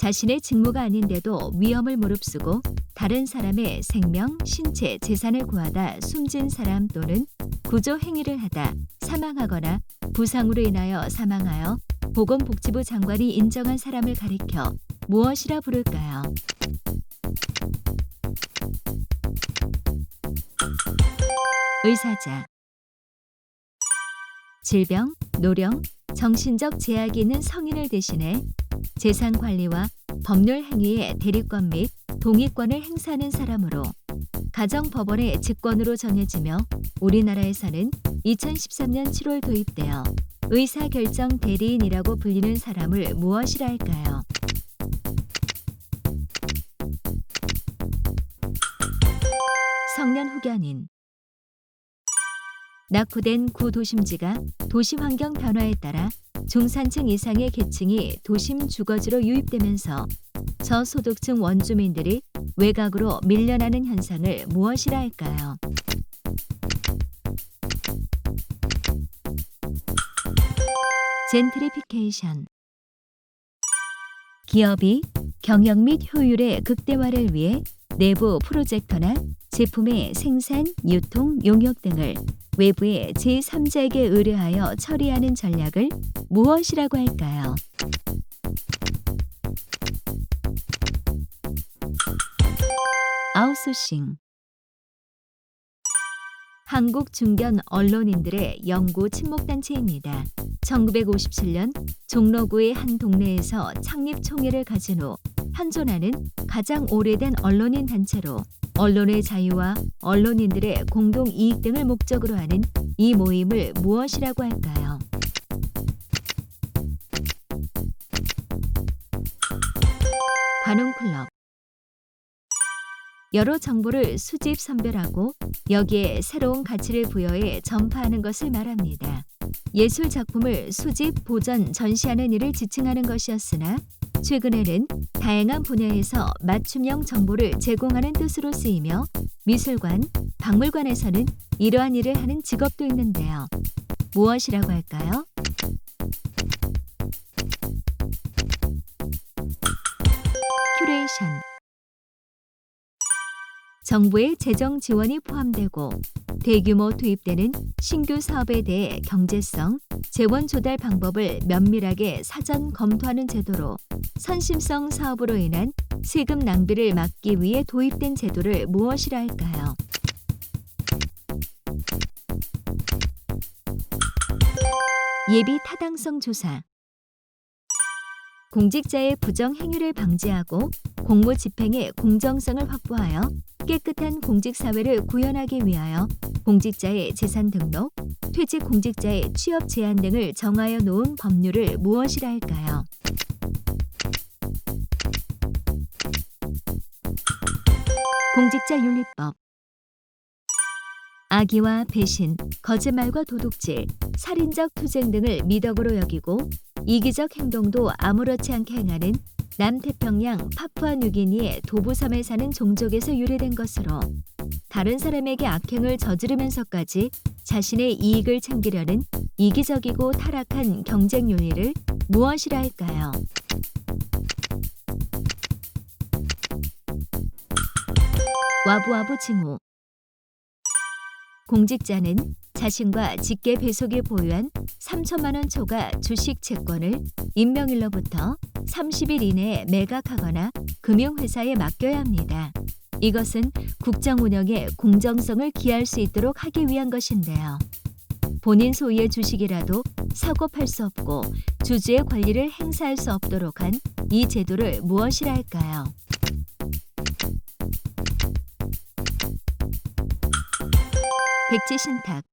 자신의 직무가 아닌데도 위험을 무릅쓰고 다른 사람의 생명, 신체, 재산을 구하다 숨진 사람 또는 구조 행위를 하다 사망하거나 부상으로 인하여 사망하여 보건복지부 장관이 인정한 사람을 가리켜 무엇이라 부를까요? 의사자 질병, 노령, 정신적 제약이 있는 성인을 대신해 재산 관리와 법률 행위의 대리권 및 동의권을 행사하는 사람으로 가정법원의 직권으로 정해지며 우리나라에서는 2013년 7월 도입되어 의사결정 대리인이라고 불리는 사람을 무엇이라 할까요? 성년 후견인 낙후된 구도심지가 도시환경 변화에 따라 중산층 이상의 계층이 도심 주거지로 유입되면서 저소득층 원주민들이 외곽으로 밀려나는 현상을 무엇이라 할까요? 젠트리피케이션 기업이 경영 및 효율의 극대화를 위해 내부 프로젝터나 제품의 생산, 유통, 용역 등을 외부의 제3자에게 의뢰하여 처리하는 전략을 무엇이라고 할까요? 아웃소싱 한국 중견 언론인들의 영구 침묵단체입니다. 1957년 종로구의 한 동네에서 창립 총회를 가진 후 현존하는 가장 오래된 언론인 단체로 언론의 자유와 언론인들의 공동 이익 등을 목적으로 하는 이 모임을 무엇이라고 할까요? 관훈클럽 여러 정보를 수집 선별하고 여기에 새로운 가치를 부여해 전파하는 것을 말합니다. 예술 작품을 수집, 보전, 전시하는 일을 지칭하는 것이었으나 최근에는 다양한 분야에서 맞춤형 정보를 제공하는 뜻으로 쓰이며 미술관, 박물관에서는 이러한 일을 하는 직업도 있는데요. 무엇이라고 할까요? 큐레이션 정부의 재정 지원이 포함되고 대규모 투입되는 신규 사업에 대해 경제성, 재원 조달 방법을 면밀하게 사전 검토하는 제도로 선심성 사업으로 인한 세금 낭비를 막기 위해 도입된 제도를 무엇이라 할까요? 예비 타당성 조사 공직자의 부정 행위를 방지하고 공무 집행의 공정성을 확보하여 깨끗한 공직 사회를 구현하기 위하여 공직자의 재산 등록, 퇴직 공직자의 취업 제한 등을 정하여 놓은 법률을 무엇이라 할까요? 공직자 윤리법 악의와 배신, 거짓말과 도둑질, 살인적 투쟁 등을 미덕으로 여기고 이기적 행동도 아무렇지 않게 행하는 남태평양 파푸아 뉴기니의 도부섬에 사는 종족에서 유래된 것으로 다른 사람에게 악행을 저지르면서까지 자신의 이익을 챙기려는 이기적이고 타락한 경쟁 윤리를 무엇이라 할까요? 와부와부 징후 공직자는 자신과 직계 배속이 보유한 3천만 원 초과 주식 채권을 임명일로부터 30일 이내에 매각하거나 금융회사에 맡겨야 합니다. 이것은 국정 운영의 공정성을 기할 수 있도록 하기 위한 것인데요. 본인 소유의 주식이라도 사고 팔 수 없고 주주의 권리를 행사할 수 없도록 한 이 제도를 무엇이라 할까요? 백지신탁